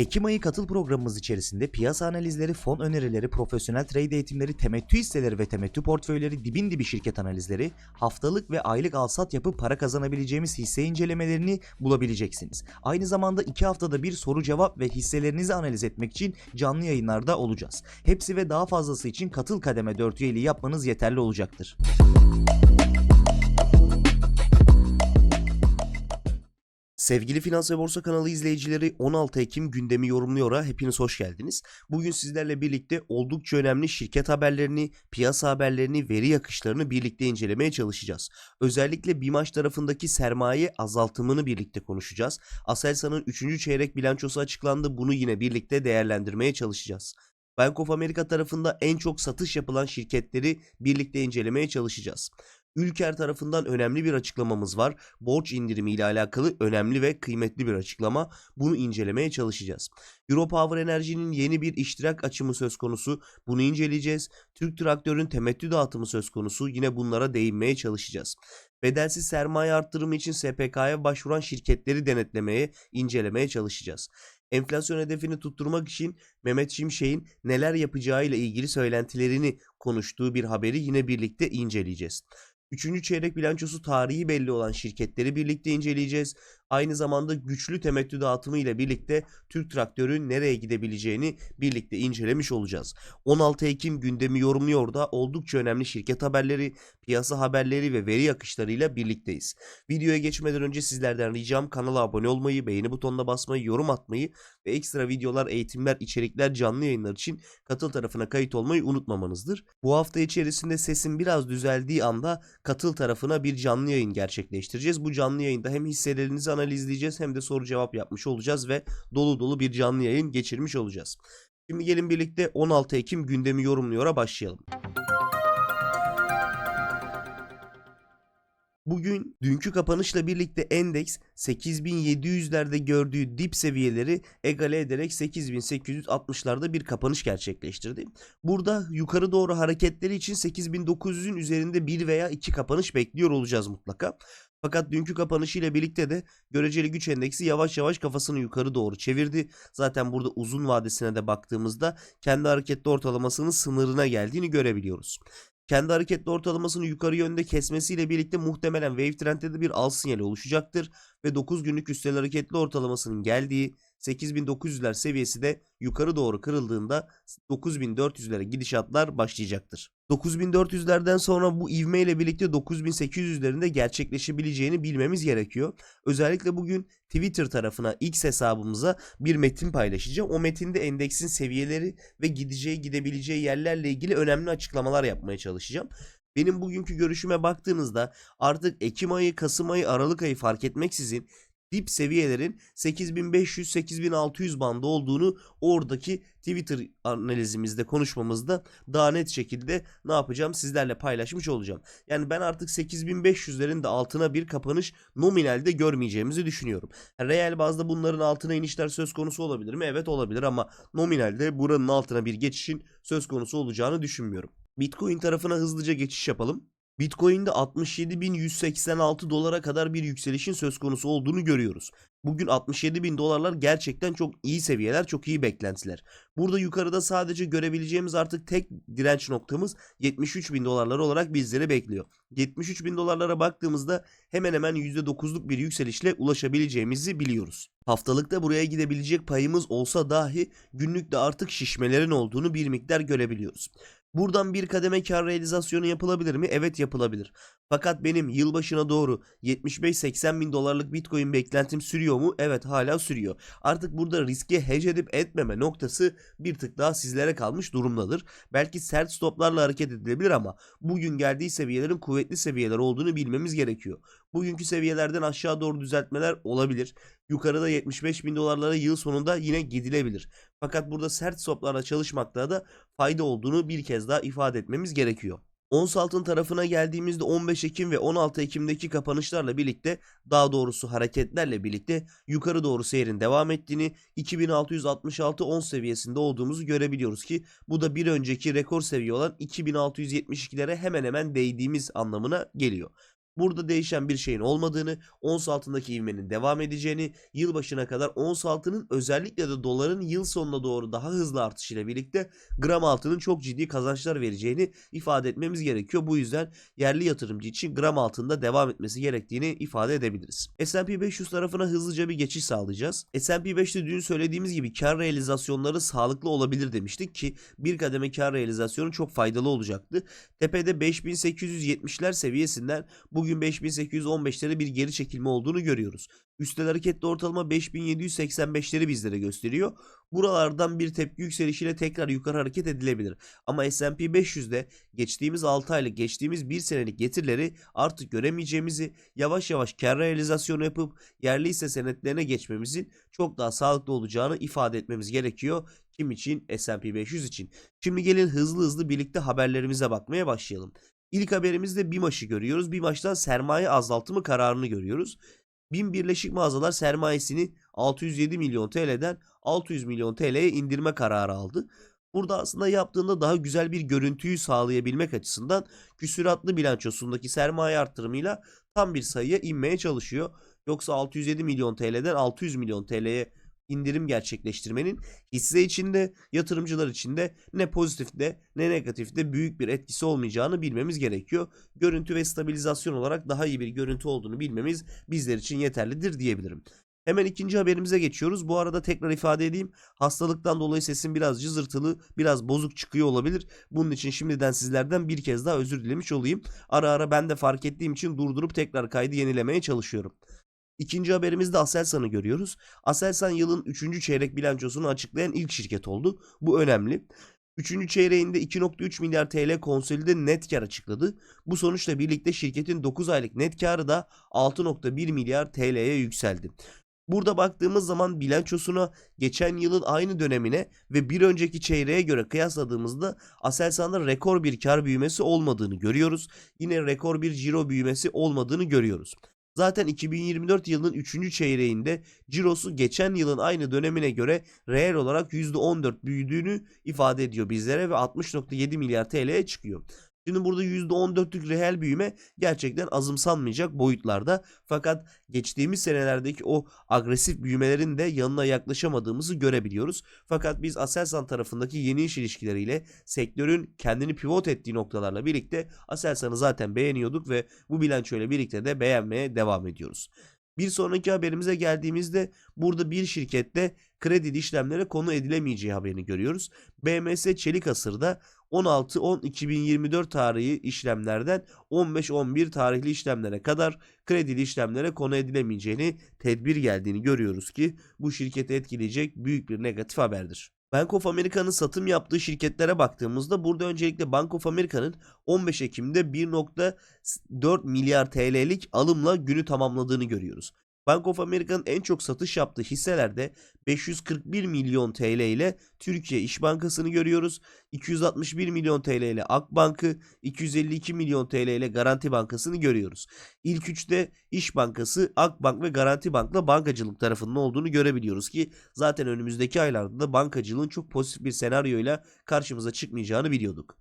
Ekim ayı katıl programımız içerisinde piyasa analizleri, fon önerileri, profesyonel trade eğitimleri, temettü hisseleri ve temettü portföyleri, dibin dibi şirket analizleri, haftalık ve aylık alsat yapıp para kazanabileceğimiz hisse incelemelerini bulabileceksiniz. Aynı zamanda 2 haftada bir soru cevap ve hisselerinizi analiz etmek için canlı yayınlarda olacağız. Hepsi ve daha fazlası için katıl kademe 4 üyeliği yapmanız yeterli olacaktır. Sevgili Finans ve Borsa kanalı izleyicileri 16 Ekim gündemi yorumluyor'a hepiniz hoş geldiniz. Bugün sizlerle birlikte oldukça önemli şirket haberlerini, piyasa haberlerini, veri akışlarını birlikte incelemeye çalışacağız. Özellikle BİMAŞ tarafındaki sermaye azaltımını birlikte konuşacağız. Aselsan'ın 3. çeyrek bilançosu açıklandı. Bunu yine birlikte değerlendirmeye çalışacağız. Bank of America tarafında en çok satış yapılan şirketleri birlikte incelemeye çalışacağız. Ülker tarafından önemli bir açıklamamız var. Borç indirimi ile alakalı önemli ve kıymetli bir açıklama. Bunu incelemeye çalışacağız. Europower Enerji'nin yeni bir iştirak açımı söz konusu. Bunu inceleyeceğiz. Türk Traktör'ün temettü dağıtımı söz konusu. Yine bunlara değinmeye çalışacağız. Bedelsiz sermaye arttırımı için SPK'ya başvuran şirketleri denetlemeye, incelemeye çalışacağız. Enflasyon hedefini tutturmak için Mehmet Şimşek'in neler yapacağıyla ilgili söylentilerini konuştuğu bir haberi yine birlikte inceleyeceğiz. Üçüncü çeyrek bilançosu tarihi belli olan şirketleri birlikte inceleyeceğiz. Aynı zamanda güçlü temettü dağıtımı ile birlikte Türk Traktör'ün nereye gidebileceğini birlikte incelemiş olacağız. 16 Ekim gündemi yorumluyor da oldukça önemli şirket haberleri, piyasa haberleri ve veri akışlarıyla birlikteyiz. Videoya geçmeden önce sizlerden ricam kanala abone olmayı, beğeni butonuna basmayı, yorum atmayı ve ekstra videolar, eğitimler, içerikler, canlı yayınlar için katıl tarafına kayıt olmayı unutmamanızdır. Bu hafta içerisinde sesim biraz düzeldiği anda katıl tarafına bir canlı yayın gerçekleştireceğiz. Bu canlı yayında hem hisselerinizi analizleyeceğiz hem de soru cevap yapmış olacağız ve dolu dolu bir canlı yayın geçirmiş olacağız. Şimdi gelin birlikte 16 Ekim gündemi yorumluyora başlayalım. Bugün dünkü kapanışla birlikte endeks 8700'lerde gördüğü dip seviyeleri egale ederek 8860'larda bir kapanış gerçekleştirdi. Burada yukarı doğru hareketleri için 8900'ün üzerinde bir veya iki kapanış bekliyor olacağız mutlaka. Fakat dünkü kapanışıyla birlikte de göreceli güç endeksi yavaş yavaş kafasını yukarı doğru çevirdi. Zaten burada uzun vadesine de baktığımızda kendi hareketli ortalamasının sınırına geldiğini görebiliyoruz. Kendi hareketli ortalamasını yukarı yönde kesmesiyle birlikte muhtemelen wave trend'de de bir al sinyali oluşacaktır ve 9 günlük üstel hareketli ortalamasının geldiği 8900'ler seviyesi de yukarı doğru kırıldığında 9400'lere gidişatlar başlayacaktır. 9400'lerden sonra bu ivmeyle birlikte 9800'lerinde gerçekleşebileceğini bilmemiz gerekiyor. Özellikle bugün Twitter tarafına X hesabımıza bir metin paylaşacağım. O metinde endeksin seviyeleri ve gideceği gidebileceği yerlerle ilgili önemli açıklamalar yapmaya çalışacağım. Benim bugünkü görüşüme baktığınızda artık Ekim ayı, Kasım ayı, Aralık ayı fark etmeksizin dip seviyelerin 8500-8600 bandı olduğunu oradaki Twitter analizimizde konuşmamızda daha net şekilde ne yapacağım sizlerle paylaşmış olacağım. Yani ben artık 8500'lerin de altına bir kapanış nominalde görmeyeceğimizi düşünüyorum. Reel bazda bunların altına inişler söz konusu olabilir mi? Evet olabilir ama nominalde buranın altına bir geçişin söz konusu olacağını düşünmüyorum. Bitcoin tarafına hızlıca geçiş yapalım. Bitcoin'de 67.186 dolara kadar bir yükselişin söz konusu olduğunu görüyoruz. Bugün 67.000 dolarlar gerçekten çok iyi seviyeler, çok iyi beklentiler. Burada yukarıda sadece görebileceğimiz artık tek direnç noktamız 73.000 dolarlar olarak bizleri bekliyor. 73.000 dolarlara baktığımızda hemen hemen %9'luk bir yükselişle ulaşabileceğimizi biliyoruz. Haftalıkta buraya gidebilecek payımız olsa dahi günlükte artık şişmelerin olduğunu bir miktar görebiliyoruz. Buradan bir kademe kar realizasyonu yapılabilir mi? Evet yapılabilir. Fakat benim yılbaşına doğru 75-80 bin dolarlık bitcoin beklentim sürüyor mu? Evet hala sürüyor. Artık burada riske hedge edip etmeme noktası bir tık daha sizlere kalmış durumdadır. Belki sert stoplarla hareket edilebilir ama bugün geldiği seviyelerin kuvvetli seviyeler olduğunu bilmemiz gerekiyor. Bugünkü seviyelerden aşağı doğru düzeltmeler olabilir. Yukarıda 75 bin dolarlara yıl sonunda yine gidilebilir. Fakat burada sert stoplarla çalışmakta da fayda olduğunu bir kez daha ifade etmemiz gerekiyor. Ons altın tarafına geldiğimizde 15 Ekim ve 16 Ekim'deki kapanışlarla birlikte daha doğrusu hareketlerle birlikte yukarı doğru seyrin devam ettiğini 2666 ons seviyesinde olduğumuzu görebiliyoruz ki bu da bir önceki rekor seviye olan 2672'lere hemen hemen değdiğimiz anlamına geliyor. Burada değişen bir şeyin olmadığını, ons altındaki ivmenin devam edeceğini, yılbaşına kadar ons altının özellikle de doların yıl sonuna doğru daha hızlı artışıyla birlikte gram altının çok ciddi kazançlar vereceğini ifade etmemiz gerekiyor. Bu yüzden yerli yatırımcı için gram altında devam etmesi gerektiğini ifade edebiliriz. S&P 500 tarafına hızlıca bir geçiş sağlayacağız. S&P 5'te dün söylediğimiz gibi kar realizasyonları sağlıklı olabilir demiştik ki bir kademe kar realizasyonu çok faydalı olacaktı. Tepede 5870'ler seviyesinden bugün 5815'lere bir geri çekilme olduğunu görüyoruz. Üstel hareketli ortalama 5785'leri bizlere gösteriyor. Buralardan bir tepki yükselişiyle tekrar yukarı hareket edilebilir. Ama S&P 500'de geçtiğimiz 6 aylık, geçtiğimiz 1 senelik getirileri artık göremeyeceğimizi, yavaş yavaş kar realizasyonu yapıp yerli hisse senetlerine geçmemizin çok daha sağlıklı olacağını ifade etmemiz gerekiyor. Kim için? S&P 500 için. Şimdi gelin hızlı hızlı birlikte haberlerimize bakmaya başlayalım. İlk haberimizde BİMAŞ'ı görüyoruz. BİMAŞ'tan sermaye azaltımı kararını görüyoruz. BİM Birleşik Mağazalar sermayesini 607 milyon TL'den 600 milyon TL'ye indirme kararı aldı. Burada aslında yaptığında daha güzel bir görüntüyü sağlayabilmek açısından küsuratlı bilançosundaki sermaye arttırımıyla tam bir sayıya inmeye çalışıyor. Yoksa 607 milyon TL'den 600 milyon TL'ye indirim gerçekleştirmenin hisse içinde yatırımcılar içinde ne pozitifte ne negatifte büyük bir etkisi olmayacağını bilmemiz gerekiyor. Görüntü ve stabilizasyon olarak daha iyi bir görüntü olduğunu bilmemiz bizler için yeterlidir diyebilirim. Hemen ikinci haberimize geçiyoruz. Bu arada tekrar ifade edeyim. Hastalıktan dolayı sesim biraz cızırtılı, biraz bozuk çıkıyor olabilir. Bunun için şimdiden sizlerden bir kez daha özür dilemiş olayım. Ara ara ben de fark ettiğim için durdurup tekrar kaydı yenilemeye çalışıyorum. İkinci haberimizde Aselsan'ı görüyoruz. Aselsan yılın 3. çeyrek bilançosunu açıklayan ilk şirket oldu. Bu önemli. 3. çeyreğinde 2.3 milyar TL konsolide net kar açıkladı. Bu sonuçla birlikte şirketin 9 aylık net karı da 6.1 milyar TL'ye yükseldi. Burada baktığımız zaman bilançosuna geçen yılın aynı dönemine ve bir önceki çeyreğe göre kıyasladığımızda Aselsan'da rekor bir kar büyümesi olmadığını görüyoruz. Yine rekor bir ciro büyümesi olmadığını görüyoruz. Zaten 2024 yılının 3. çeyreğinde cirosu geçen yılın aynı dönemine göre reel olarak %14 büyüdüğünü ifade ediyor bizlere ve 60.7 milyar TL'ye çıkıyor. Şimdi burada %14'lük reel büyüme gerçekten azımsanmayacak boyutlarda. Fakat geçtiğimiz senelerdeki o agresif büyümelerin de yanına yaklaşamadığımızı görebiliyoruz. Fakat biz Aselsan tarafındaki yeni iş ilişkileriyle sektörün kendini pivot ettiği noktalarla birlikte Aselsan'ı zaten beğeniyorduk ve bu bilançoyla birlikte de beğenmeye devam ediyoruz. Bir sonraki haberimize geldiğimizde burada bir şirkette kredi işlemlere konu edilemeyeceği haberini görüyoruz. BMS Çelik Asır'da 16-10-2024 tarihi işlemlerden 15-11 tarihli işlemlere kadar kredili işlemlere konu edilemeyeceğini tedbir geldiğini görüyoruz ki bu şirketi etkileyecek büyük bir negatif haberdir. Bank of America'nın satım yaptığı şirketlere baktığımızda burada öncelikle Bank of America'nın 15 Ekim'de 1.4 milyar TL'lik alımla günü tamamladığını görüyoruz. Bank of America'nın en çok satış yaptığı hisselerde 541 milyon TL ile Türkiye İş Bankası'nı görüyoruz. 261 milyon TL ile Akbank'ı, 252 milyon TL ile Garanti Bankası'nı görüyoruz. İlk üçte İş Bankası, Akbank ve Garanti Bank'la bankacılık tarafının olduğunu görebiliyoruz ki zaten önümüzdeki aylarda da bankacılığın çok pozitif bir senaryoyla karşımıza çıkmayacağını biliyorduk.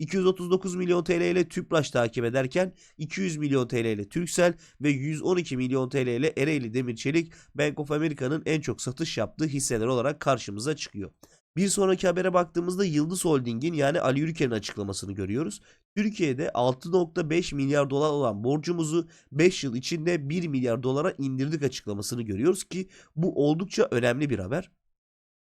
239 milyon TL ile Tüpraş takip ederken 200 milyon TL ile Türksel ve 112 milyon TL ile Ereğli Demir Çelik Bank of America'nın en çok satış yaptığı hisseler olarak karşımıza çıkıyor. Bir sonraki habere baktığımızda Yıldız Holding'in yani Ali Ülker'in açıklamasını görüyoruz. Türkiye'de 6.5 milyar dolar olan borcumuzu 5 yıl içinde 1 milyar dolara indirdik açıklamasını görüyoruz ki bu oldukça önemli bir haber.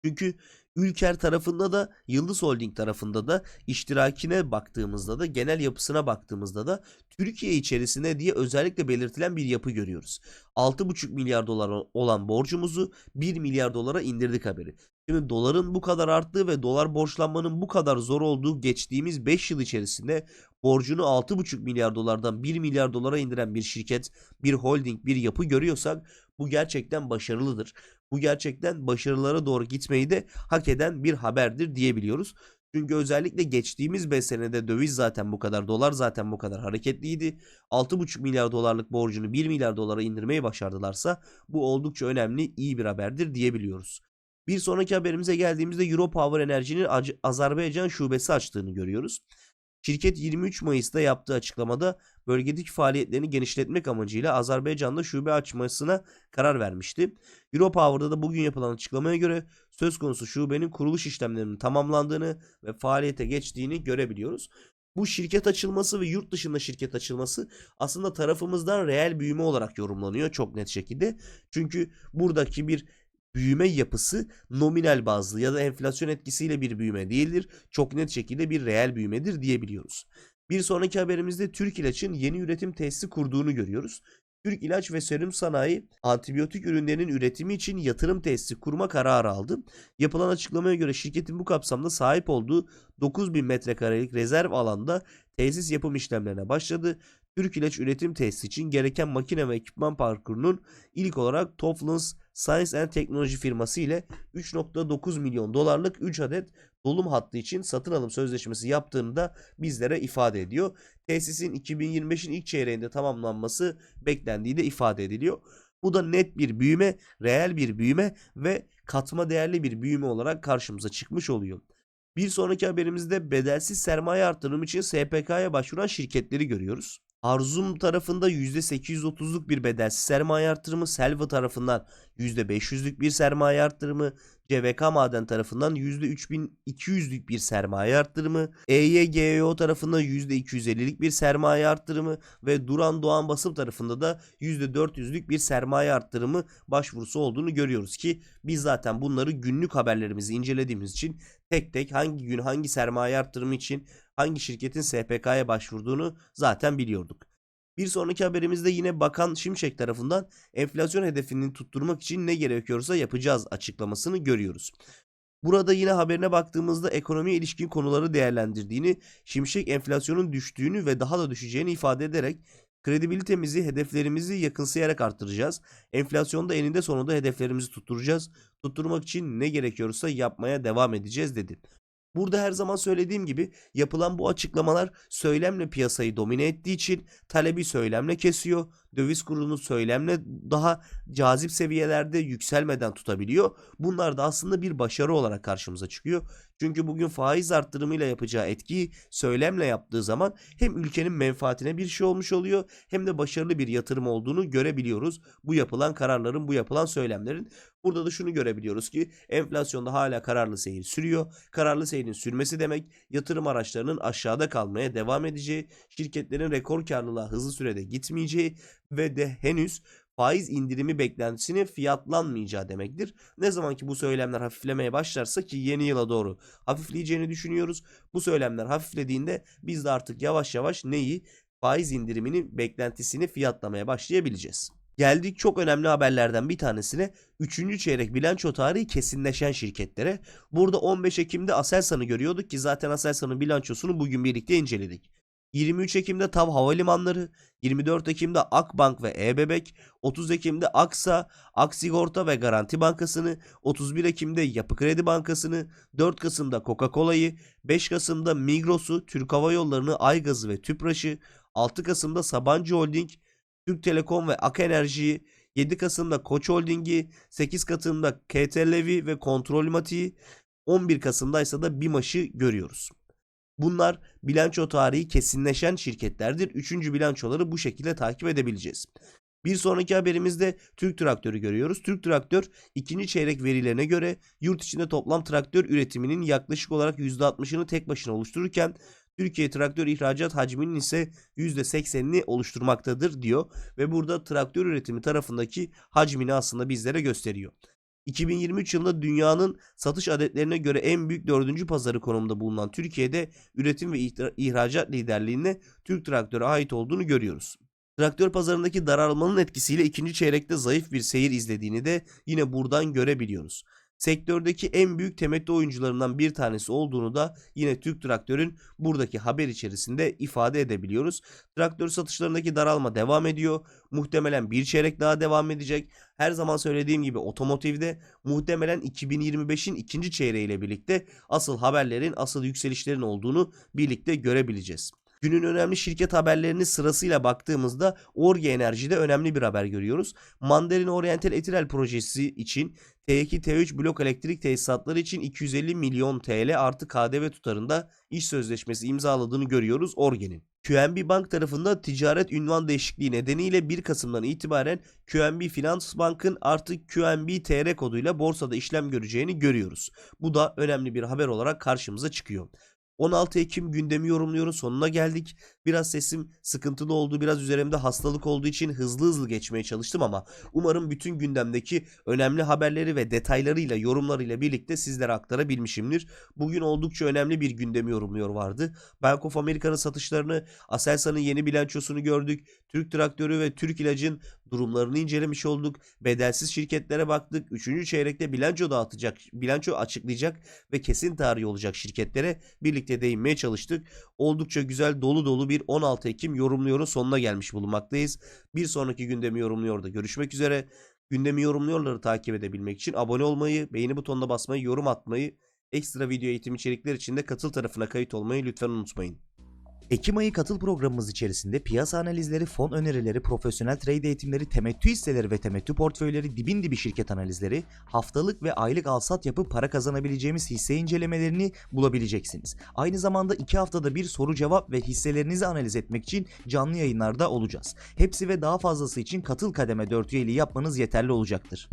Çünkü Ülker tarafında da Yıldız Holding tarafında da iştirakine baktığımızda da genel yapısına baktığımızda da Türkiye içerisinde diye özellikle belirtilen bir yapı görüyoruz. 6,5 milyar dolar olan borcumuzu 1 milyar dolara indirdik haberi. Şimdi doların bu kadar arttığı ve dolar borçlanmanın bu kadar zor olduğu geçtiğimiz 5 yıl içerisinde borcunu 6,5 milyar dolardan 1 milyar dolara indiren bir şirket, bir holding, bir yapı görüyorsak bu gerçekten başarılıdır. Bu gerçekten başarılara doğru gitmeyi de hak eden bir haberdir diyebiliyoruz. Çünkü özellikle geçtiğimiz 5 senede döviz zaten bu kadar, dolar zaten bu kadar hareketliydi. 6,5 milyar dolarlık borcunu 1 milyar dolara indirmeyi başardılarsa bu oldukça önemli, iyi bir haberdir diyebiliyoruz. Bir sonraki haberimize geldiğimizde Europower Enerji'nin Azerbaycan şubesi açtığını görüyoruz. Şirket 23 Mayıs'ta yaptığı açıklamada bölgedeki faaliyetlerini genişletmek amacıyla Azerbaycan'da şube açmasına karar vermişti. Europower'da da bugün yapılan açıklamaya göre söz konusu şubenin kuruluş işlemlerinin tamamlandığını ve faaliyete geçtiğini görebiliyoruz. Bu şirket açılması ve yurt dışında şirket açılması aslında tarafımızdan reel büyüme olarak yorumlanıyor çok net şekilde. Çünkü buradaki bir büyüme yapısı nominal bazlı ya da enflasyon etkisiyle bir büyüme değildir. Çok net şekilde bir reel büyümedir diyebiliyoruz. Bir sonraki haberimizde Türk İlaç'ın yeni üretim tesisi kurduğunu görüyoruz. Türk İlaç ve Serum Sanayi antibiyotik ürünlerinin üretimi için yatırım tesisi kurma kararı aldı. Yapılan açıklamaya göre şirketin bu kapsamda sahip olduğu 9000 metrekarelik rezerv alanda tesis yapım işlemlerine başladı. Türk İlaç üretim tesisi için gereken makine ve ekipman parkurunun ilk olarak Toflons Science and Technology firması ile 3.9 milyon dolarlık 3 adet dolum hattı için satın alım sözleşmesi yaptığını da bizlere ifade ediyor. Tesisin 2025'in ilk çeyreğinde tamamlanması beklendiği de ifade ediliyor. Bu da net bir büyüme, reel bir büyüme ve katma değerli bir büyüme olarak karşımıza çıkmış oluyor. Bir sonraki haberimizde bedelsiz sermaye artırımı için SPK'ya başvuran şirketleri görüyoruz. Arzum tarafında %830'luk bir bedelsiz sermaye artırımı, Selva tarafından %500'lük bir sermaye artırımı, CVK Maden tarafından %3200'lük bir sermaye arttırımı, E EYGEO tarafından %250'lik bir sermaye arttırımı ve Duran Doğan Basım tarafında da %400'lük bir sermaye arttırımı başvurusu olduğunu görüyoruz ki biz zaten bunları günlük haberlerimizi incelediğimiz için tek tek hangi gün hangi sermaye arttırımı için hangi şirketin SPK'ya başvurduğunu zaten biliyorduk. Bir sonraki haberimizde yine Bakan Şimşek tarafından enflasyon hedefini tutturmak için ne gerekiyorsa yapacağız açıklamasını görüyoruz. Burada yine haberine baktığımızda ekonomiye ilişkin konuları değerlendirdiğini, Şimşek enflasyonun düştüğünü ve daha da düşeceğini ifade ederek kredibilitemizi, hedeflerimizi yakınsayarak arttıracağız. Enflasyonda eninde sonunda hedeflerimizi tutturacağız. Tutturmak için ne gerekiyorsa yapmaya devam edeceğiz dedi. Burada her zaman söylediğim gibi yapılan bu açıklamalar söylemle piyasayı domine ettiği için talebi söylemle kesiyor. Döviz kurunu söylemle daha cazip seviyelerde yükselmeden tutabiliyor. Bunlar da aslında bir başarı olarak karşımıza çıkıyor. Çünkü bugün faiz arttırımıyla yapacağı etkiyi söylemle yaptığı zaman hem ülkenin menfaatine bir şey olmuş oluyor hem de başarılı bir yatırım olduğunu görebiliyoruz. Bu yapılan kararların, bu yapılan söylemlerin. Burada da şunu görebiliyoruz ki enflasyonda hala kararlı seyir sürüyor. Kararlı seyrin sürmesi demek yatırım araçlarının aşağıda kalmaya devam edeceği, şirketlerin rekor karlılığa hızlı sürede gitmeyeceği ve de henüz faiz indirimi beklentisinin fiyatlanmayacağı demektir. Ne zaman ki bu söylemler hafiflemeye başlarsa ki yeni yıla doğru hafifleyeceğini düşünüyoruz. Bu söylemler hafiflediğinde biz de artık yavaş yavaş neyi? Faiz indirimini beklentisini fiyatlamaya başlayabileceğiz. Geldik çok önemli haberlerden bir tanesine 3. çeyrek bilanço tarihi kesinleşen şirketlere. Burada 15 Ekim'de Aselsan'ı görüyorduk ki zaten Aselsan'ın bilançosunu bugün birlikte inceledik. 23 Ekim'de TAV Havalimanları, 24 Ekim'de Akbank ve E-Bebek, 30 Ekim'de Aksa, Aksigorta ve Garanti Bankası'nı, 31 Ekim'de Yapı Kredi Bankası'nı, 4 Kasım'da Coca-Cola'yı, 5 Kasım'da Migros'u, Türk Hava Yolları'nı, Aygaz'ı ve Tüpraş'ı, 6 Kasım'da Sabancı Holding, Türk Telekom ve Ak Enerji'yi, 7 Kasım'da Koç Holding'i, 8 Kasım'da KTLV ve Kontrolmati'yi, 11 Kasım'da ise da BİMAŞ'ı görüyoruz. Bunlar bilanço tarihi kesinleşen şirketlerdir. Üçüncü bilançoları bu şekilde takip edebileceğiz. Bir sonraki haberimizde Türk Traktör'ü görüyoruz. Türk Traktör ikinci çeyrek verilerine göre yurt içinde toplam traktör üretiminin yaklaşık olarak %60'ını tek başına oluştururken Türkiye traktör ihracat hacminin ise %80'ini oluşturmaktadır diyor ve burada traktör üretimi tarafındaki hacmini aslında bizlere gösteriyor. 2023 yılında dünyanın satış adetlerine göre en büyük dördüncü pazarı konumda bulunan Türkiye'de üretim ve ihra- ihracat liderliğine Türk Traktör'e ait olduğunu görüyoruz. Traktör pazarındaki daralmanın etkisiyle ikinci çeyrekte zayıf bir seyir izlediğini de yine buradan görebiliyoruz. Sektördeki en büyük temettü oyuncularından bir tanesi olduğunu da yine Türk Traktör'ün buradaki haber içerisinde ifade edebiliyoruz. Traktör satışlarındaki daralma devam ediyor. Muhtemelen bir çeyrek daha devam edecek. Her zaman söylediğim gibi otomotivde muhtemelen 2025'in ikinci çeyreğiyle birlikte asıl haberlerin, asıl yükselişlerin olduğunu birlikte görebileceğiz. Günün önemli şirket haberlerini sırasıyla baktığımızda Orge Enerji'de önemli bir haber görüyoruz. Mandarin Oriental Etirel projesi için T2 T3 blok elektrik tesisatları için 250 milyon TL artı KDV tutarında iş sözleşmesi imzaladığını görüyoruz Orge'nin. QNB Bank tarafında ticaret ünvan değişikliği nedeniyle 1 Kasım'dan itibaren QNB Finans Bank'ın artık QNB TR koduyla borsada işlem göreceğini görüyoruz. Bu da önemli bir haber olarak karşımıza çıkıyor. 16 Ekim gündemi yorumluyoruz. Sonuna geldik. Biraz sesim sıkıntılı oldu. Biraz üzerimde hastalık olduğu için hızlı hızlı geçmeye çalıştım ama umarım bütün gündemdeki önemli haberleri ve detaylarıyla, yorumlarıyla birlikte sizlere aktarabilmişimdir. Bugün oldukça önemli bir gündemi yorumluyor vardı. Bank of America'nın satışlarını, Aselsan'ın yeni bilançosunu gördük. Türk Traktörü ve Türk İlac'ın durumlarını incelemiş olduk. Bedelsiz şirketlere baktık. Üçüncü çeyrekte bilanço dağıtacak, bilanço açıklayacak ve kesin tarihi olacak şirketlere birlikte değinmeye çalıştık. Oldukça güzel dolu dolu bir 16 Ekim yorumluyorun sonuna gelmiş bulunmaktayız. Bir sonraki gündemi yorumluyor da görüşmek üzere. Gündemi yorumluyorları takip edebilmek için abone olmayı, beğeni butonuna basmayı, yorum atmayı, ekstra video eğitim içerikler için de katıl tarafına kayıt olmayı lütfen unutmayın. Ekim ayı katıl programımız içerisinde piyasa analizleri, fon önerileri, profesyonel trade eğitimleri, temettü hisseleri ve temettü portföyleri, dibin dibi şirket analizleri, haftalık ve aylık alsat yapıp para kazanabileceğimiz hisse incelemelerini bulabileceksiniz. Aynı zamanda 2 haftada bir soru cevap ve hisselerinizi analiz etmek için canlı yayınlarda olacağız. Hepsi ve daha fazlası için katıl kademe 4 üyeliği yapmanız yeterli olacaktır.